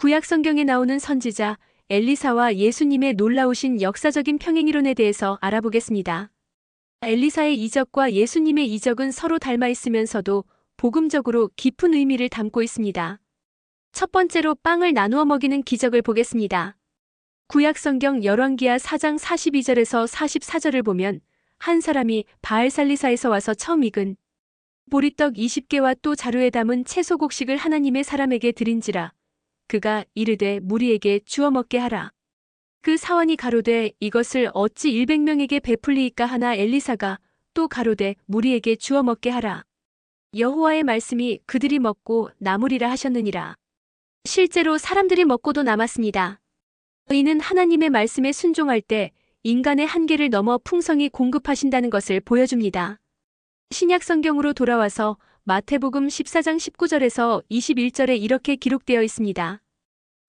구약 성경에 나오는 선지자 엘리사와 예수님의 놀라우신 역사적인 평행이론에 대해서 알아보겠습니다. 엘리사의 이적과 예수님의 이적은 서로 닮아 있으면서도 복음적으로 깊은 의미를 담고 있습니다. 첫 번째로 빵을 나누어 먹이는 기적을 보겠습니다. 구약 성경 열왕기하 4장 42절에서 44절을 보면 한 사람이 바알살리사에서 와서 처음 익은 보리떡 20개와 또 자루에 담은 채소 곡식을 하나님의 사람에게 드린지라 그가 이르되 무리에게 주어 먹게 하라. 그 사원이 가로되 이것을 어찌 100명에게 베풀리이까 하나 엘리사가 또 가로되 무리에게 주어 먹게 하라. 여호와의 말씀이 그들이 먹고 나무리라 하셨느니라. 실제로 사람들이 먹고도 남았습니다. 이는 하나님의 말씀에 순종할 때 인간의 한계를 넘어 풍성히 공급하신다는 것을 보여줍니다. 신약 성경으로 돌아와서 마태복음 14장 19절에서 21절에 이렇게 기록되어 있습니다.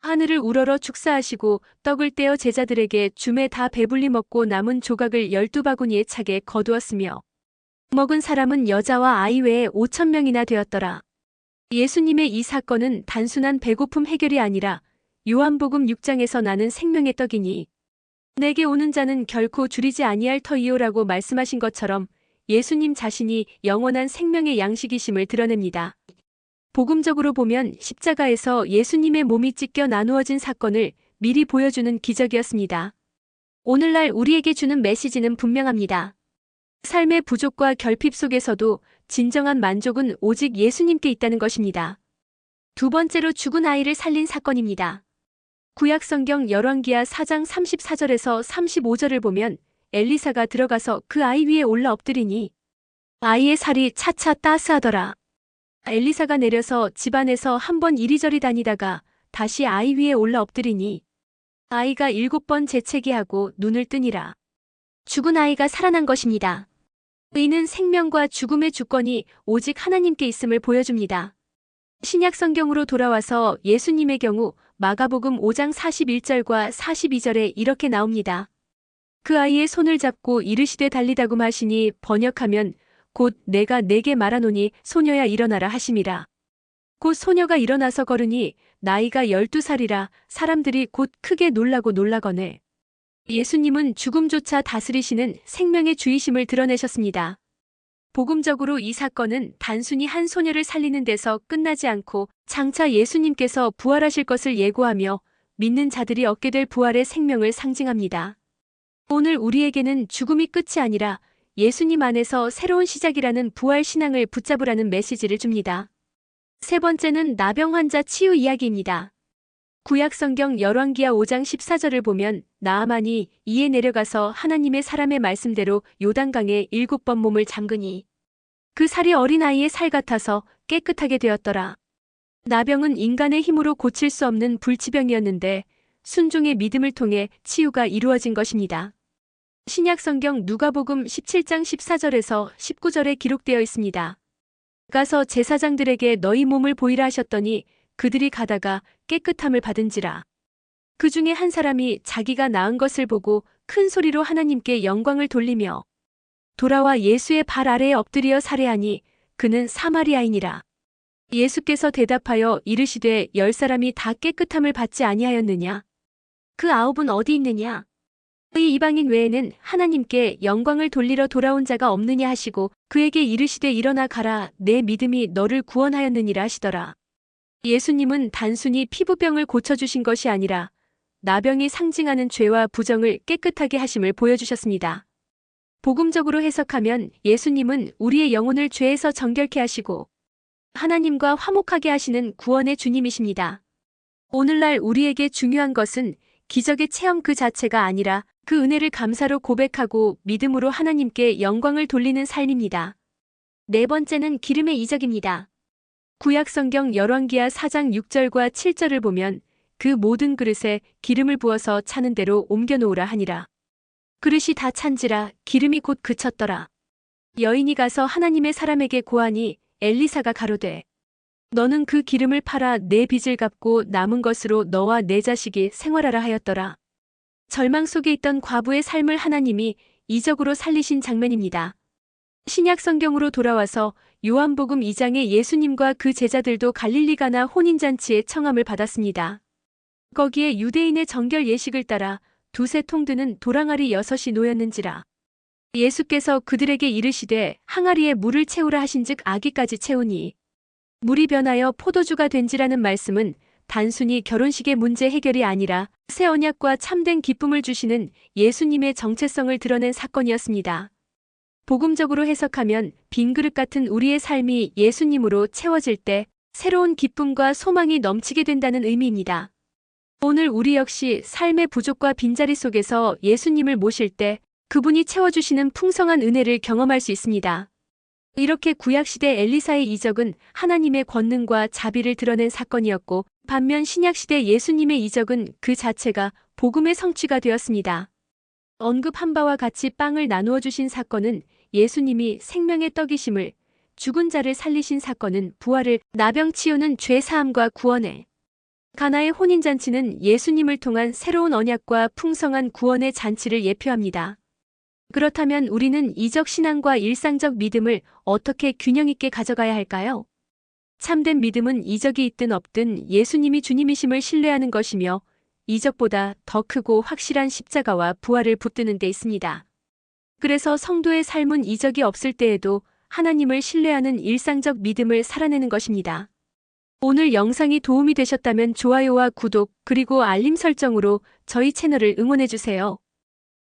하늘을 우러러 축사하시고 떡을 떼어 제자들에게 줌에 다 배불리 먹고 남은 조각을 열두 바구니에 차게 거두었으며 먹은 사람은 여자와 아이 외에 5천 명이나 되었더라. 예수님의 이 사건은 단순한 배고픔 해결이 아니라 요한복음 6장에서 나는 생명의 떡이니 내게 오는 자는 결코 줄이지 아니할 터이요라고 말씀하신 것처럼 예수님 자신이 영원한 생명의 양식이심을 드러냅니다. 복음적으로 보면 십자가에서 예수님의 몸이 찢겨 나누어진 사건을 미리 보여주는 기적이었습니다. 오늘날 우리에게 주는 메시지는 분명합니다. 삶의 부족과 결핍 속에서도 진정한 만족은 오직 예수님께 있다는 것입니다. 두 번째로 죽은 아이를 살린 사건입니다. 구약 성경 열왕기하 4장 34절에서 35절을 보면 엘리사가 들어가서 그 아이 위에 올라 엎드리니 아이의 살이 차차 따스하더라. 엘리사가 내려서 집안에서 한번 이리저리 다니다가 다시 아이 위에 올라 엎드리니 아이가 일곱 번 재채기하고 눈을 뜨니라. 죽은 아이가 살아난 것입니다. 이는 생명과 죽음의 주권이 오직 하나님께 있음을 보여줍니다. 신약 성경으로 돌아와서 예수님의 경우 마가복음 5장 41절과 42절에 이렇게 나옵니다. 그 아이의 손을 잡고 이르시되 달리다고 하시니 번역하면 곧 내가 내게 말하노니 소녀야 일어나라 하심이라. 곧 소녀가 일어나서 걸으니 나이가 열두 살이라 사람들이 곧 크게 놀라고 놀라거늘. 예수님은 죽음조차 다스리시는 생명의 주의심을 드러내셨습니다. 복음적으로 이 사건은 단순히 한 소녀를 살리는 데서 끝나지 않고 장차 예수님께서 부활하실 것을 예고하며 믿는 자들이 얻게 될 부활의 생명을 상징합니다. 오늘 우리에게는 죽음이 끝이 아니라 예수님 안에서 새로운 시작이라는 부활 신앙을 붙잡으라는 메시지를 줍니다. 세 번째는 나병 환자 치유 이야기입니다. 구약 성경 열왕기하 5장 14절을 보면 나아만이 이에 내려가서 하나님의 사람의 말씀대로 요단강에 일곱 번 몸을 잠그니 그 살이 어린아이의 살 같아서 깨끗하게 되었더라. 나병은 인간의 힘으로 고칠 수 없는 불치병이었는데 순종의 믿음을 통해 치유가 이루어진 것입니다. 신약 성경 누가복음 17장 14절에서 19절에 기록되어 있습니다. 가서 제사장들에게 너희 몸을 보이라 하셨더니 그들이 가다가 깨끗함을 받은지라. 그 중에 한 사람이 자기가 나은 것을 보고 큰 소리로 하나님께 영광을 돌리며 돌아와 예수의 발 아래에 엎드려 살해하니 그는 사마리아인이라. 예수께서 대답하여 이르시되 열 사람이 다 깨끗함을 받지 아니하였느냐? 그 아홉은 어디 있느냐? 이 이방인 외에는 하나님께 영광을 돌리러 돌아온 자가 없느냐 하시고 그에게 이르시되 일어나 가라 내 믿음이 너를 구원하였느니라 하시더라. 예수님은 단순히 피부병을 고쳐주신 것이 아니라 나병이 상징하는 죄와 부정을 깨끗하게 하심을 보여주셨습니다. 복음적으로 해석하면 예수님은 우리의 영혼을 죄에서 정결케 하시고 하나님과 화목하게 하시는 구원의 주님이십니다. 오늘날 우리에게 중요한 것은 기적의 체험 그 자체가 아니라 그 은혜를 감사로 고백하고 믿음으로 하나님께 영광을 돌리는 삶입니다. 네 번째는 기름의 이적입니다. 구약 성경 열왕기하 4장 6절과 7절을 보면 그 모든 그릇에 기름을 부어서 차는 대로 옮겨 놓으라 하니라. 그릇이 다 찬지라 기름이 곧 그쳤더라. 여인이 가서 하나님의 사람에게 고하니 엘리사가 가로되 너는 그 기름을 팔아 내 빚을 갚고 남은 것으로 너와 내 자식이 생활하라 하였더라. 절망 속에 있던 과부의 삶을 하나님이 이적으로 살리신 장면입니다. 신약 성경으로 돌아와서 요한복음 2장에 예수님과 그 제자들도 갈릴리 가나 혼인잔치에 청함을 받았습니다. 거기에 유대인의 정결 예식을 따라 두세 통 드는 도랑아리 여섯이 놓였는지라. 예수께서 그들에게 이르시되 항아리에 물을 채우라 하신즉 아기까지 채우니 물이 변하여 포도주가 된지라는 말씀은 단순히 결혼식의 문제 해결이 아니라 새 언약과 참된 기쁨을 주시는 예수님의 정체성을 드러낸 사건이었습니다. 복음적으로 해석하면 빈 그릇 같은 우리의 삶이 예수님으로 채워질 때 새로운 기쁨과 소망이 넘치게 된다는 의미입니다. 오늘 우리 역시 삶의 부족과 빈자리 속에서 예수님을 모실 때 그분이 채워주시는 풍성한 은혜를 경험할 수 있습니다. 이렇게 구약시대 엘리사의 이적은 하나님의 권능과 자비를 드러낸 사건이었고 반면 신약시대 예수님의 이적은 그 자체가 복음의 성취가 되었습니다. 언급한 바와 같이 빵을 나누어 주신 사건은 예수님이 생명의 떡이심을 죽은 자를 살리신 사건은 부활을 나병 치유는 죄 사함과 구원에 가나의 혼인 잔치는 예수님을 통한 새로운 언약과 풍성한 구원의 잔치를 예표합니다. 그렇다면 우리는 이적 신앙과 일상적 믿음을 어떻게 균형 있게 가져가야 할까요? 참된 믿음은 이적이 있든 없든 예수님이 주님이심을 신뢰하는 것이며 이적보다 더 크고 확실한 십자가와 부활을 붙드는 데 있습니다. 그래서 성도의 삶은 이적이 없을 때에도 하나님을 신뢰하는 일상적 믿음을 살아내는 것입니다. 오늘 영상이 도움이 되셨다면 좋아요와 구독 그리고 알림 설정으로 저희 채널을 응원해주세요.